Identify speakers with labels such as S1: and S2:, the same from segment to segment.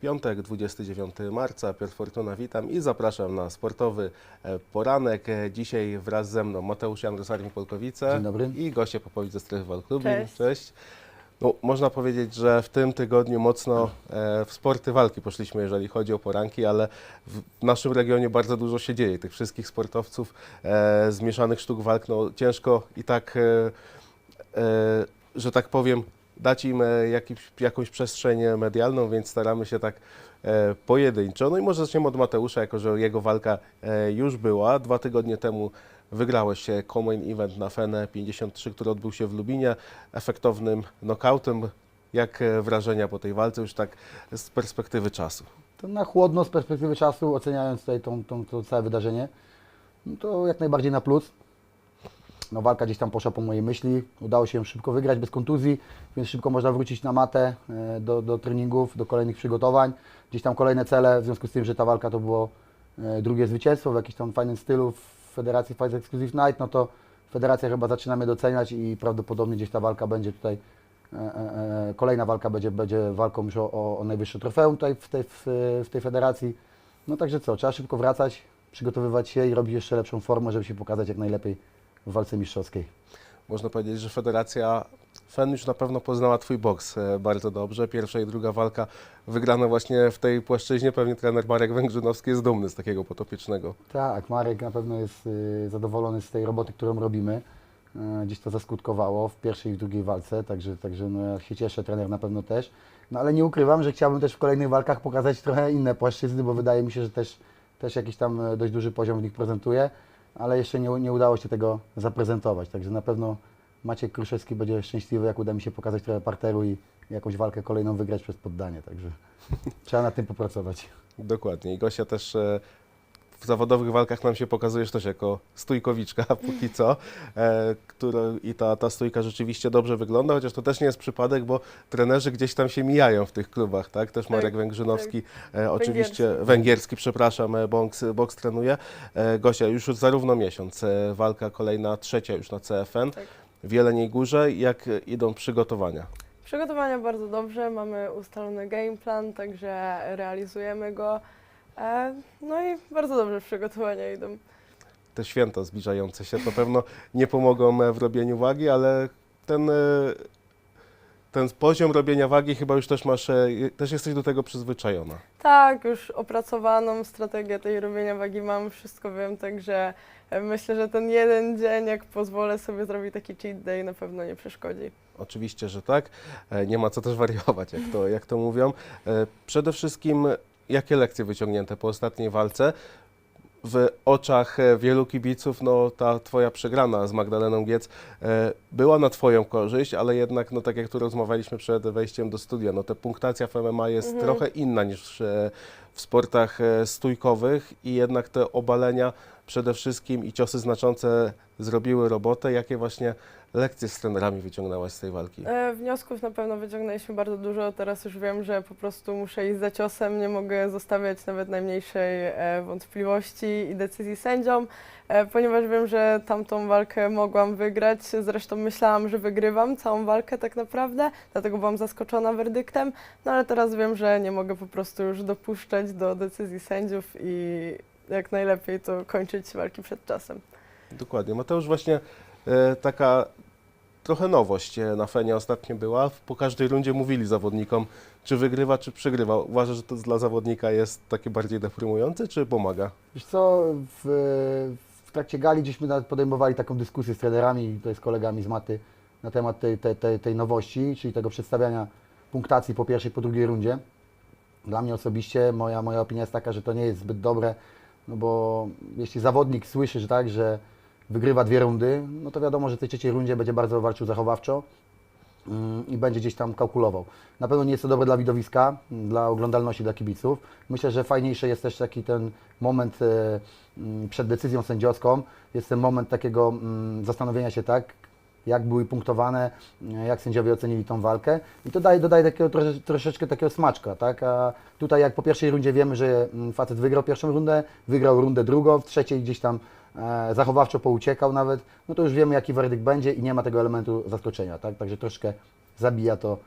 S1: Piątek, 29 marca. Piotr Fortuna, witam i zapraszam na sportowy e, poranek. E, Dzisiaj wraz ze mną Mateusz Jan z Armii Polkowice
S2: Dzień dobry.
S1: i goście Popowicz ze Strefy Walklubu.
S3: Cześć.
S1: Cześć. No, można powiedzieć, że w tym tygodniu mocno e, w sporty walki poszliśmy, jeżeli chodzi o poranki, ale w naszym regionie bardzo dużo się dzieje. Tych wszystkich sportowców e, zmieszanych sztuk walk, no ciężko i tak, e, e, że tak powiem, dać im e, jakiś, jakąś przestrzeń medialną, więc staramy się tak e, pojedynczo. No i może zaczniemy od Mateusza, jako że jego walka e, już była. Dwa tygodnie temu wygrałeś e, Common Event na FENE 53, który odbył się w Lubinie, efektownym knockoutem. Jak wrażenia po tej walce, już tak z perspektywy czasu?
S2: To na chłodno z perspektywy czasu, oceniając tutaj to całe wydarzenie, no to jak najbardziej na plus. No walka gdzieś tam poszła po mojej myśli, udało się szybko wygrać bez kontuzji, więc szybko można wrócić na matę e, do, do treningów, do kolejnych przygotowań. Gdzieś tam kolejne cele, w związku z tym, że ta walka to było e, drugie zwycięstwo w jakimś tam fajnym stylu w Federacji Fight Exclusive Night, no to Federacja chyba zaczyna mnie doceniać i prawdopodobnie gdzieś ta walka będzie tutaj E, Kolejna walka będzie, będzie walką już o, o najwyższe trofeum tutaj w tej, w, w tej federacji. No także co, trzeba szybko wracać, przygotowywać się i robić jeszcze lepszą formę, żeby się pokazać jak najlepiej w walce mistrzowskiej.
S1: Można powiedzieć, że Federacja FEN już na pewno poznała Twój boks e, bardzo dobrze. Pierwsza i druga walka wygrana właśnie w tej płaszczyźnie. Pewnie trener Marek Węgrzynowski jest dumny z takiego potopiecznego.
S2: Tak, Marek na pewno jest y, zadowolony z tej roboty, którą robimy. Y, Gdzieś to zaskutkowało w pierwszej i w drugiej walce, także, także no, ja się cieszę, trener na pewno też. No ale nie ukrywam, że chciałbym też w kolejnych walkach pokazać trochę inne płaszczyzny, bo wydaje mi się, że też, też jakiś tam e, dość duży poziom w nich prezentuję, ale jeszcze nie, nie udało się tego zaprezentować, także na pewno Maciek Kruszewski będzie szczęśliwy, jak uda mi się pokazać trochę parteru i jakąś walkę kolejną wygrać przez poddanie, także trzeba nad tym popracować.
S1: Dokładnie. I Gosia też e, w zawodowych walkach nam się pokazujesz też jako stójkowiczka póki co, e, która, i ta, ta stójka rzeczywiście dobrze wygląda, chociaż to też nie jest przypadek, bo trenerzy gdzieś tam się mijają w tych klubach, tak? Też Marek Węgrzynowski, e, oczywiście,
S3: Węgierski.
S1: węgierski, przepraszam, e, boks, boks trenuje. E, Gosia, już zarówno miesiąc, e, walka kolejna, trzecia już na CFN,
S3: Tak.
S1: w Jeleniej Górze, jak idą przygotowania?
S3: Przygotowania bardzo dobrze, mamy ustalony game plan, także realizujemy go. E, No i bardzo dobrze przygotowania idą.
S1: te święta zbliżające się to pewno nie pomogą e, w robieniu wagi, ale ten, e, ten poziom robienia wagi chyba już też masz, e, też jesteś do tego przyzwyczajona.
S3: Tak, już opracowaną strategię tej robienia wagi mam, wszystko wiem, także e, myślę, że ten jeden dzień, jak pozwolę sobie zrobić taki cheat day, na pewno nie przeszkodzi.
S1: Oczywiście, że tak. E, Nie ma co też wariować, jak to, jak to mówią. E, Przede wszystkim, jakie lekcje wyciągnięte po ostatniej walce? W oczach e, wielu kibiców, no ta twoja przegrana z Magdaleną Giec e, była na twoją korzyść, ale jednak, no tak jak tu rozmawialiśmy przed wejściem do studia, no ta punktacja w MMA jest
S3: Mhm.
S1: trochę inna niż e, w sportach e, stójkowych i jednak te obalenia przede wszystkim i ciosy znaczące zrobiły robotę. Jakie właśnie lekcje z trenerami wyciągnęłaś z tej walki?
S3: E, Wniosków na pewno wyciągnęliśmy bardzo dużo. Teraz już wiem, że po prostu muszę iść za ciosem, nie mogę zostawiać nawet najmniejszej e, wątpliwości i decyzji sędziom, e, ponieważ wiem, że tamtą walkę mogłam wygrać. Zresztą myślałam, że wygrywam całą walkę tak naprawdę, dlatego byłam zaskoczona werdyktem, no ale teraz wiem, że nie mogę po prostu już dopuszczać do decyzji sędziów i jak najlepiej to kończyć walki przed czasem.
S1: Dokładnie. Mateusz, właśnie e, taka trochę nowość e, na Fenie ostatnio była. Po każdej rundzie mówili zawodnikom, czy wygrywa, czy przegrywa. Uważasz, że to dla zawodnika jest takie bardziej deprymujące, czy pomaga?
S2: Wiesz co, w, w trakcie gali gdzieśmy nawet podejmowali taką dyskusję z trenerami, to jest kolegami z maty, na temat tej, tej, tej, tej nowości, czyli tego przedstawiania punktacji po pierwszej, po drugiej rundzie. Dla mnie osobiście moja, moja opinia jest taka, że to nie jest zbyt dobre, no bo jeśli zawodnik słyszy, że tak, że wygrywa dwie rundy, no to wiadomo, że w tej trzeciej rundzie będzie bardzo walczył zachowawczo mm, i będzie gdzieś tam kalkulował. Na pewno nie jest to dobre dla widowiska, dla oglądalności dla kibiców. Myślę, że fajniejszy jest też taki ten moment e, mm, przed decyzją sędziowską. Jest ten moment takiego mm, zastanowienia się, tak, jak były punktowane, e, jak sędziowie ocenili tą walkę. I to daje, dodaje takiego trosze, troszeczkę takiego smaczka, tak? A tutaj jak po pierwszej rundzie wiemy, że mm, facet wygrał pierwszą rundę, wygrał rundę drugą, w trzeciej gdzieś tam e, zachowawczo pouciekał nawet, no to już wiemy jaki werdykt będzie i nie ma tego elementu zaskoczenia, tak? Także troszkę zabija to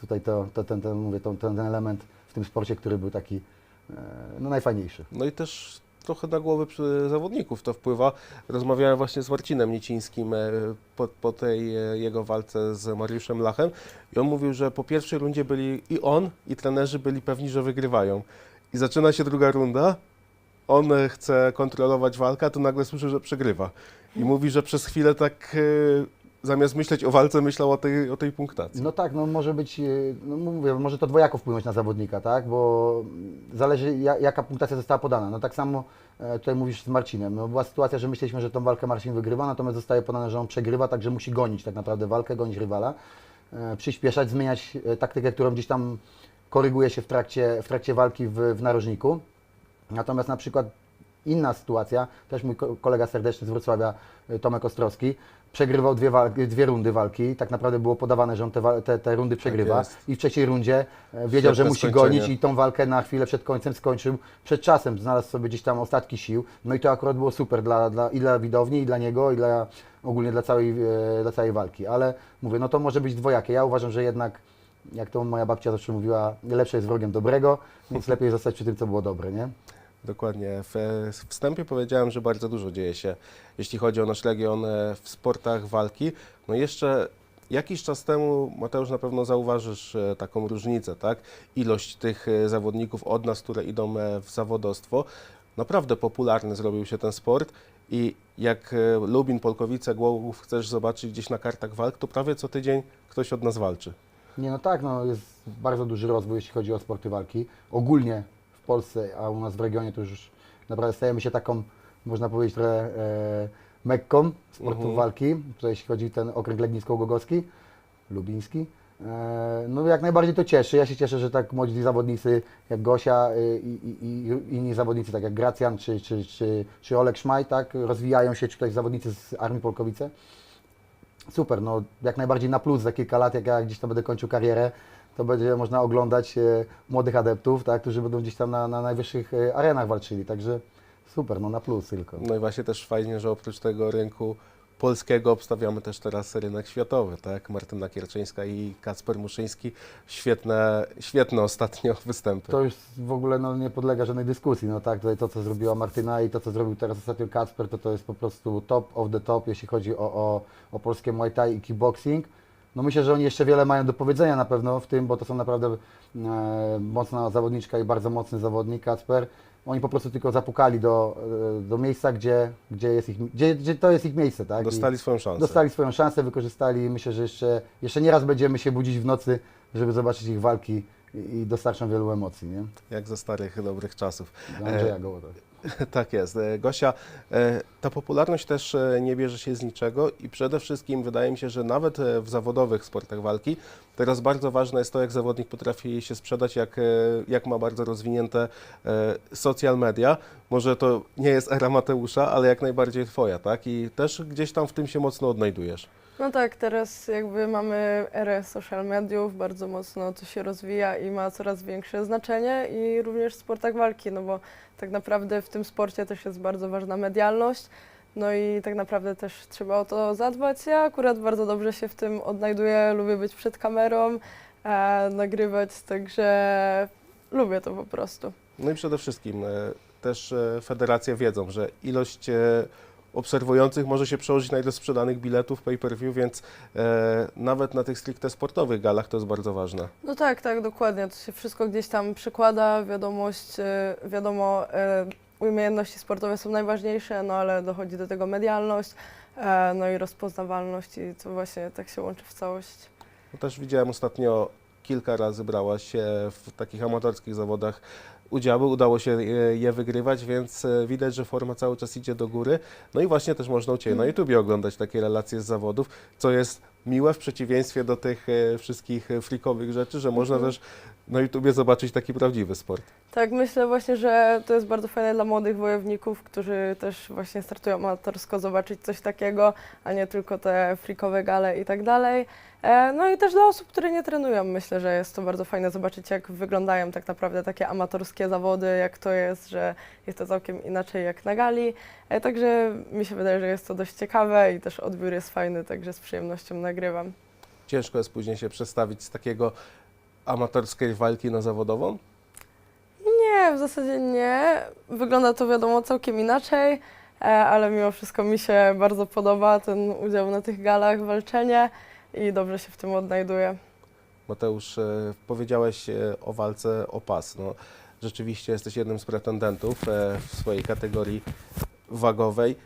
S2: tutaj to, to ten, ten, mówię, ten, ten element w tym sporcie, który był taki e, no, najfajniejszy.
S1: No i też trochę na głowy zawodników to wpływa. Rozmawiałem właśnie z Marcinem Nicińskim e, po, po tej e, jego walce z Mariuszem Lachem i on mówił, że po pierwszej rundzie byli i on, i trenerzy byli pewni, że wygrywają. I zaczyna się druga runda, on e, chce kontrolować walkę, a tu nagle słyszy, że przegrywa. I mówi, że przez chwilę tak zamiast myśleć o walce, myślał o tej, o tej punktacji.
S2: No tak, no może być, e, no mówię, może to dwojako wpłynąć na zawodnika, tak? Bo zależy ja- jaka punktacja została podana. No tak samo e, tutaj mówisz z Marcinem. No była sytuacja, że myśleliśmy, że tą walkę Marcin wygrywa, natomiast zostaje podane, że on przegrywa, także musi gonić tak naprawdę walkę, gonić rywala, e, przyspieszać, zmieniać taktykę, którą gdzieś tam koryguje się w trakcie, w trakcie walki w, w narożniku. Natomiast na przykład inna sytuacja, też mój ko- kolega serdeczny z Wrocławia, y, Tomek Ostrowski, przegrywał dwie, walki, dwie rundy walki. Tak naprawdę było podawane, że on te, te, te rundy przegrywa.
S1: jest.
S2: I w trzeciej rundzie e, wiedział, że
S1: Świetne
S2: musi
S1: skończenie.
S2: gonić i tą walkę na chwilę przed końcem skończył przed czasem. Znalazł sobie gdzieś tam ostatki sił. No i to akurat było super dla, dla, i dla widowni, i dla niego, i dla, ogólnie dla całej, e, dla całej walki. Ale mówię, no to może być dwojakie. Ja uważam, że jednak, jak to moja babcia zawsze mówiła, lepsze jest wrogiem dobrego, więc lepiej zostać przy tym, co było dobre, nie?
S1: Dokładnie. W wstępie powiedziałem, że bardzo dużo dzieje się, jeśli chodzi o nasz Legion e, w sportach walki. No jeszcze jakiś czas temu, Mateusz, na pewno zauważysz e, taką różnicę, tak? Ilość tych e, zawodników od nas, które idą w zawodowstwo. Naprawdę popularny zrobił się ten sport i jak Lubin, Polkowice, Głogów chcesz zobaczyć gdzieś na kartach walk, to prawie co tydzień ktoś od nas walczy.
S2: Nie, no tak, no jest bardzo duży rozwój, jeśli chodzi o sporty walki. Ogólnie w Polsce, a u nas w regionie to już naprawdę stajemy się taką, można powiedzieć, trochę e, mekką sportów
S1: Mhm.
S2: walki. Tutaj jeśli chodzi o ten okręg legnicko-gogowski, lubiński. E, no jak najbardziej to cieszy. Ja się cieszę, że tak młodzi zawodnicy jak Gosia e, i, i, i inni zawodnicy, tak jak Gracjan czy, czy, czy, czy Olek Szmaj, tak, rozwijają się, czy tutaj zawodnicy z Armii Polkowice. Super, no jak najbardziej na plus za kilka lat, jak ja gdzieś tam będę kończył karierę, to będzie można oglądać e, młodych adeptów, tak, którzy będą gdzieś tam na, na najwyższych e, arenach walczyli, także super, no na plus tylko.
S1: No i właśnie też fajnie, że oprócz tego rynku polskiego obstawiamy też teraz rynek światowy, tak? Martyna Kierczyńska i Kacper Muszyński. Świetne, świetne ostatnio występy.
S2: To już w ogóle no, nie podlega żadnej dyskusji, no tak, tutaj to co zrobiła Martyna i to co zrobił teraz ostatnio Kacper, to to jest po prostu top of the top, jeśli chodzi o, o, o polskie Muay Thai i kickboxing. No myślę, że oni jeszcze wiele mają do powiedzenia na pewno w tym, bo to są naprawdę e, mocna zawodniczka i bardzo mocny zawodnik Kacper. Oni po prostu tylko zapukali do, e, do miejsca, gdzie, gdzie, jest ich, gdzie, gdzie to jest ich miejsce, tak? I
S1: Dostali swoją szansę.
S2: dostali swoją szansę, wykorzystali i myślę, że jeszcze, jeszcze nie raz będziemy się budzić w nocy, żeby zobaczyć ich walki i, i dostarczą wielu emocji, nie?
S1: Jak ze starych, dobrych czasów.
S2: Andrzeja Gołota.
S1: Tak jest. E, Gosia, e, ta popularność też e, nie bierze się z niczego i przede wszystkim wydaje mi się, że nawet w zawodowych sportach walki teraz bardzo ważne jest to, jak zawodnik potrafi się sprzedać, jak, jak ma bardzo rozwinięte social media. Może to nie jest era Mateusza, ale jak najbardziej twoja, tak? I też gdzieś tam w tym się mocno odnajdujesz.
S3: No tak, teraz jakby mamy erę social mediów, bardzo mocno to się rozwija i ma coraz większe znaczenie i również w sportach walki, no bo tak naprawdę w tym sporcie też jest bardzo ważna medialność, no i tak naprawdę też trzeba o to zadbać. Ja akurat bardzo dobrze się w tym odnajduję, lubię być przed kamerą, e, nagrywać, także lubię to po prostu.
S1: No i przede wszystkim e, też e, federacje wiedzą, że ilość e, obserwujących może się przełożyć na ilość sprzedanych biletów pay-per-view, więc e, nawet na tych stricte sportowych galach to jest bardzo ważne.
S3: No tak, tak, dokładnie. To się wszystko gdzieś tam przekłada. Wiadomość, e, wiadomo, e, umiejętności sportowe są najważniejsze, no ale dochodzi do tego medialność, e, no i rozpoznawalność i to właśnie tak się łączy w całość.
S1: No też widziałem ostatnio kilka razy brałaś się w takich amatorskich zawodach udziały, udało się je, je wygrywać, więc e, widać, że forma cały czas idzie do góry. No i właśnie też można u Ciebie na YouTubie oglądać takie relacje z zawodów, co jest miłe w przeciwieństwie do tych e, wszystkich e, freakowych rzeczy, że można
S3: Mhm.
S1: też na YouTubie zobaczyć taki prawdziwy sport.
S3: Tak, myślę właśnie, że to jest bardzo fajne dla młodych wojowników, którzy też właśnie startują amatorsko, zobaczyć coś takiego, a nie tylko te freakowe gale i tak dalej. E, No i też dla osób, które nie trenują, myślę, że jest to bardzo fajne zobaczyć, jak wyglądają tak naprawdę takie amatorskie zawody, jak to jest, że jest to całkiem inaczej jak na gali. E, Także mi się wydaje, że jest to dość ciekawe i też odbiór jest fajny, także z przyjemnością nagrywam.
S1: Ciężko jest później się przestawić z takiego amatorskiej walki na zawodową.
S3: Nie, w zasadzie nie. Wygląda to wiadomo całkiem inaczej, e, ale mimo wszystko mi się bardzo podoba ten udział na tych galach, walczenie i dobrze się w tym odnajduję.
S1: Mateusz, e, powiedziałeś e, o walce o pas. No, rzeczywiście jesteś jednym z pretendentów w swojej kategorii wagowej.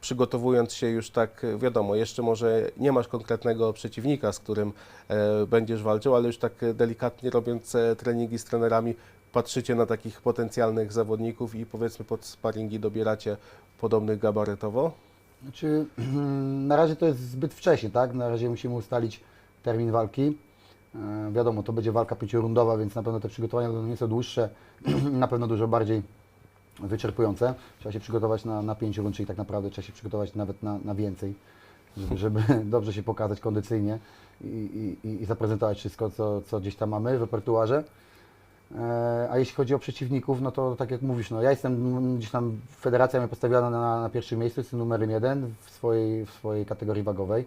S1: Przygotowując się już tak, wiadomo, jeszcze może nie masz konkretnego przeciwnika, z którym będziesz walczył, ale już tak delikatnie robiąc treningi z trenerami, patrzycie na takich potencjalnych zawodników i powiedzmy pod sparingi dobieracie podobnych gabarytowo?
S2: Znaczy, na razie to jest zbyt wcześnie, tak? Na razie musimy ustalić termin walki. E, wiadomo, to będzie walka pięciorundowa, więc na pewno te przygotowania będą nieco dłuższe, na pewno dużo bardziej wyczerpujące. Trzeba się przygotować na, na pięciu rund, czyli tak naprawdę trzeba się przygotować nawet na, na więcej, żeby, żeby dobrze się pokazać kondycyjnie i, i, i zaprezentować wszystko, co, co gdzieś tam mamy w repertuarze. E, A jeśli chodzi o przeciwników, no to tak jak mówisz, no ja jestem gdzieś tam, federacja mnie postawiona na, na pierwszym miejscu, jestem numerem jeden w swojej, w swojej kategorii wagowej.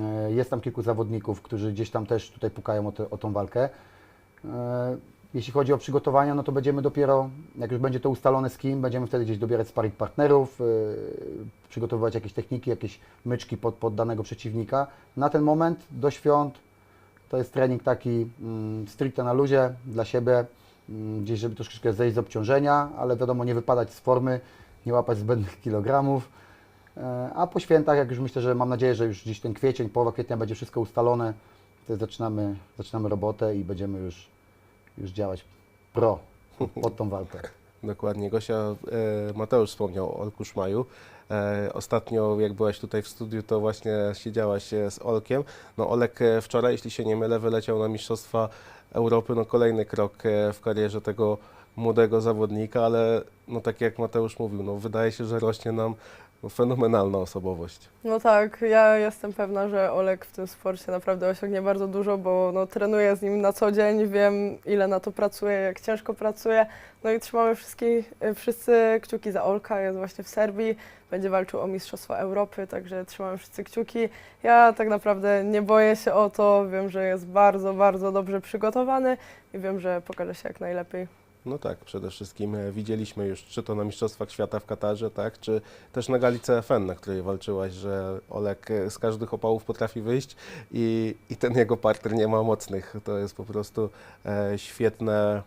S2: E, Jest tam kilku zawodników, którzy gdzieś tam też tutaj pukają o, te, o tą walkę. E, Jeśli chodzi o przygotowania, no to będziemy dopiero, jak już będzie to ustalone z kim, będziemy wtedy gdzieś dobierać sparring partnerów, przygotowywać jakieś techniki, jakieś myczki pod, pod danego przeciwnika. Na ten moment do świąt to jest trening taki mm, stricte na luzie, dla siebie, mm, gdzieś żeby troszeczkę zejść z obciążenia, ale wiadomo, nie wypadać z formy, nie łapać zbędnych kilogramów. E, A po świętach, jak już myślę, że mam nadzieję, że już gdzieś ten kwiecień, połowa kwietnia będzie wszystko ustalone, to zaczynamy, zaczynamy robotę i będziemy już, już działać pro pod tą walkę.
S1: Dokładnie. Gosia, e, Mateusz wspomniał o Olku Szmaju. E, ostatnio, jak byłaś tutaj w studiu, to właśnie siedziałaś e, z Olkiem. No Olek wczoraj, jeśli się nie mylę, wyleciał na Mistrzostwa Europy. No kolejny krok w karierze tego młodego zawodnika, ale no tak jak Mateusz mówił, no wydaje się, że rośnie nam no, fenomenalna osobowość.
S3: No tak, ja jestem pewna, że Olek w tym sporcie naprawdę osiągnie bardzo dużo, bo no, trenuję z nim na co dzień, wiem ile na to pracuje, jak ciężko pracuje. No i trzymamy wszystkich, wszyscy kciuki za Olka, jest właśnie w Serbii, będzie walczył o Mistrzostwa Europy, także trzymamy wszyscy kciuki. Ja tak naprawdę nie boję się o to, wiem, że jest bardzo, bardzo dobrze przygotowany i wiem, że pokaże się jak najlepiej.
S1: No tak, przede wszystkim e, widzieliśmy już, czy to na Mistrzostwach Świata w Katarze, tak, czy też na gali CFN, na której walczyłaś, że Olek e, z każdych opałów potrafi wyjść i, i ten jego partner nie ma mocnych. To jest po prostu e, świetne,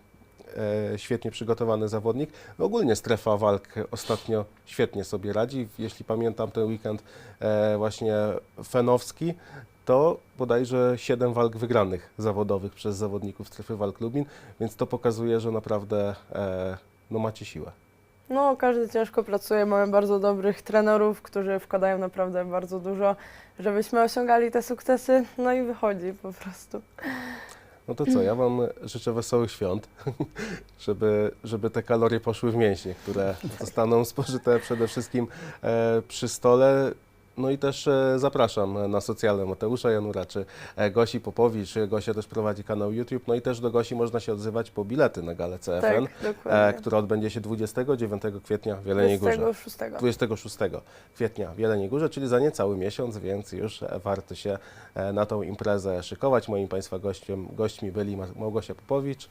S1: e, świetnie przygotowany zawodnik. No ogólnie strefa walk ostatnio świetnie sobie radzi. Jeśli pamiętam ten weekend właśnie fenowski, to bodajże 7 walk wygranych zawodowych przez zawodników strefy walk Lubin, więc to pokazuje, że naprawdę e, no macie siłę.
S3: No, każdy ciężko pracuje, mamy bardzo dobrych trenerów, którzy wkładają naprawdę bardzo dużo, żebyśmy osiągali te sukcesy, no i wychodzi po prostu.
S1: No to co, ja Wam życzę wesołych świąt, żeby, żeby te kalorie poszły w mięśnie, które zostaną spożyte przede wszystkim e, przy stole. No i też e, zapraszam na socjalne Mateusza Janura czy e, Gosi Popowicz. Gosia też prowadzi kanał YouTube. No i też do Gosi można się odzywać po bilety na galę CFN,
S3: Tak,
S1: e, która odbędzie się 29 kwietnia w Jeleniej Górze.
S3: 26.
S1: 26 kwietnia w Jeleniej Górze, czyli za niecały miesiąc, więc już warto się na tą imprezę szykować. Moim Państwa gościem, gośćmi byli Ma- Małgosia Popowicz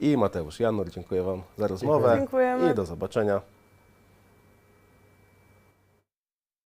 S1: i Mateusz Janur. Dziękuję Wam za rozmowę
S3: Dziękujemy.
S1: i do zobaczenia